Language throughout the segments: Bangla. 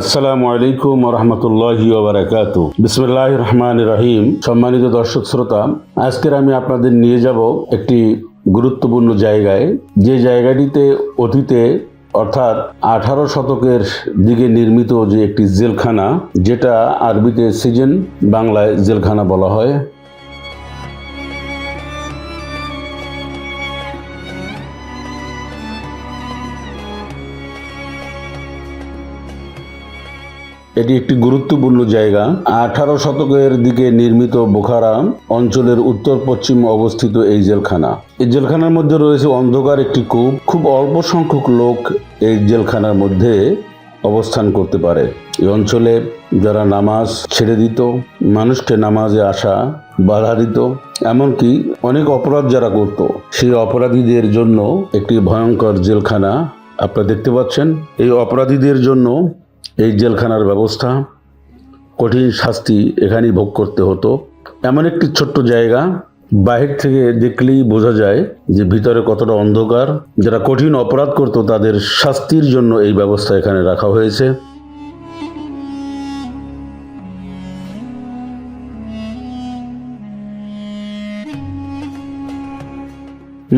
আসসালামু আলাইকুম রহমতুল্লাহি ওবরাকাতু বিসমুল্লাহ রহমান রহিম। সম্মানিত দর্শক শ্রোতা, আজকের আমি আপনাদের নিয়ে যাব একটি গুরুত্বপূর্ণ জায়গায়। যে জায়গাটিতে অতীতে, অর্থাৎ আঠারো শতকের দিকে নির্মিত যে একটি জেলখানা, যেটা আরবিতে সিজন, বাংলায় জেলখানা বলা হয়। এটি একটি গুরুত্বপূর্ণ জায়গা। আঠারো শতকের দিকে নির্মিত বোখারা অঞ্চলের উত্তর পশ্চিম অবস্থিত এই জেলখানা। এই জেলখানার মধ্যে রয়েছে অন্ধকার একটি কূপ। খুব অল্প সংখ্যক লোক এই জেলখানার মধ্যে অবস্থান করতে পারে। এই অঞ্চলে যারা নামাজ ছেড়ে দিত, মানুষকে নামাজে আসা, বাধা দিত, এমনকি অনেক অপরাধ যারা করত, সেই অপরাধীদের জন্য একটি ভয়ঙ্কর জেলখানা আপনারা দেখতে পাচ্ছেন। এই অপরাধীদের জন্য এই জেলখানার ব্যবস্থা, কঠিন শাস্তি এখানেই ভোগ করতে হতো। এমন একটি ছোট্ট জায়গা, বাহির থেকে দেখলেই বোঝা যায় যে ভিতরে কতটা অন্ধকার। যারা কঠিন অপরাধ করত, তাদের শাস্তির জন্য এই ব্যবস্থা এখানে রাখা হয়েছে।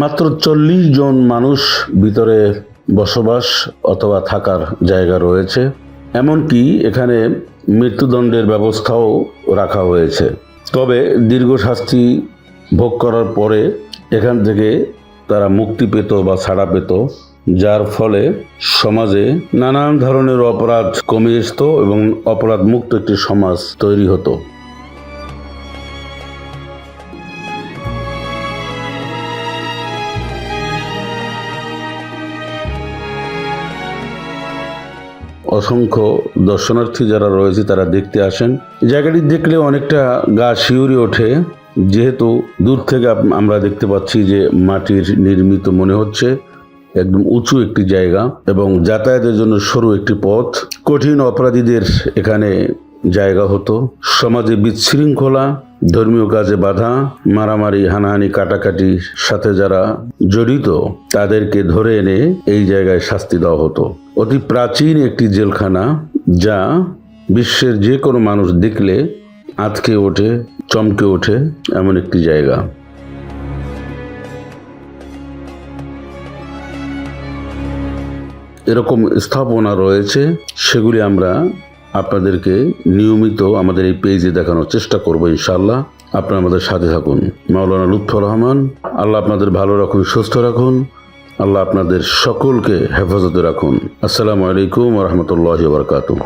মাত্র চল্লিশ জন মানুষ ভিতরে বসবাস অথবা থাকার জায়গা রয়েছে। এমনকি এখানে মৃত্যুদণ্ডের ব্যবস্থাও রাখা হয়েছে। তবে দীর্ঘ শাস্তি ভোগ করার পরে এখান থেকে তারা মুক্তি পেত বা ছাড়া পেত, যার ফলে সমাজে নানান ধরনের অপরাধ কমে আসত এবং অপরাধ মুক্ত একটি সমাজ তৈরি হতো। অসংখ্য দর্শনার্থী যারা রয়েছে, তারা দেখতে আসেন। জায়গাটি দেখলে অনেকটা গা শিউরে ওঠে। যেহেতু দূর থেকে আমরা দেখতে পাচ্ছি যে মাটির নির্মিত মনে হচ্ছে, একদম উঁচু একটি জায়গা এবং যাতায়াতের জন্য সরু একটি পথ। কঠিন অপরাধীদের এখানে জায়গা হতো। সমাজে বিশৃঙ্খলা, ধর্মীয় কাজে বাধা, মারামারি, হানাহানি কাটাকাটির সাথে যারা জড়িত, তাদেরকে ধরে এনে এই জায়গায় শাস্তি দেওয়া হতো। অতি প্রাচীন একটি জেলখানা যা বিশ্বের যে কোনো মানুষ দেখলে আঁতকে ওঠে, চমকে ওঠে এমন একটি জায়গা। এরকম স্থাপনা রয়েছে, সেগুলি আমরা আপনাদেরকে নিয়মিত আমাদের এই পেজে দেখানোর চেষ্টা করব ইনশাল্লাহ আপনারা আমাদের সাথে থাকুন। মাওলানা লুৎফর রহমান, আল্লাহ আপনাদের ভালো রাখুন, সুস্থ রাখুন। আল্লাহ আপনাদের সকলকে হেফাজতে রাখুন। আসসালামু আলাইকুম রহমতুল্লাহ বারকাতুহ।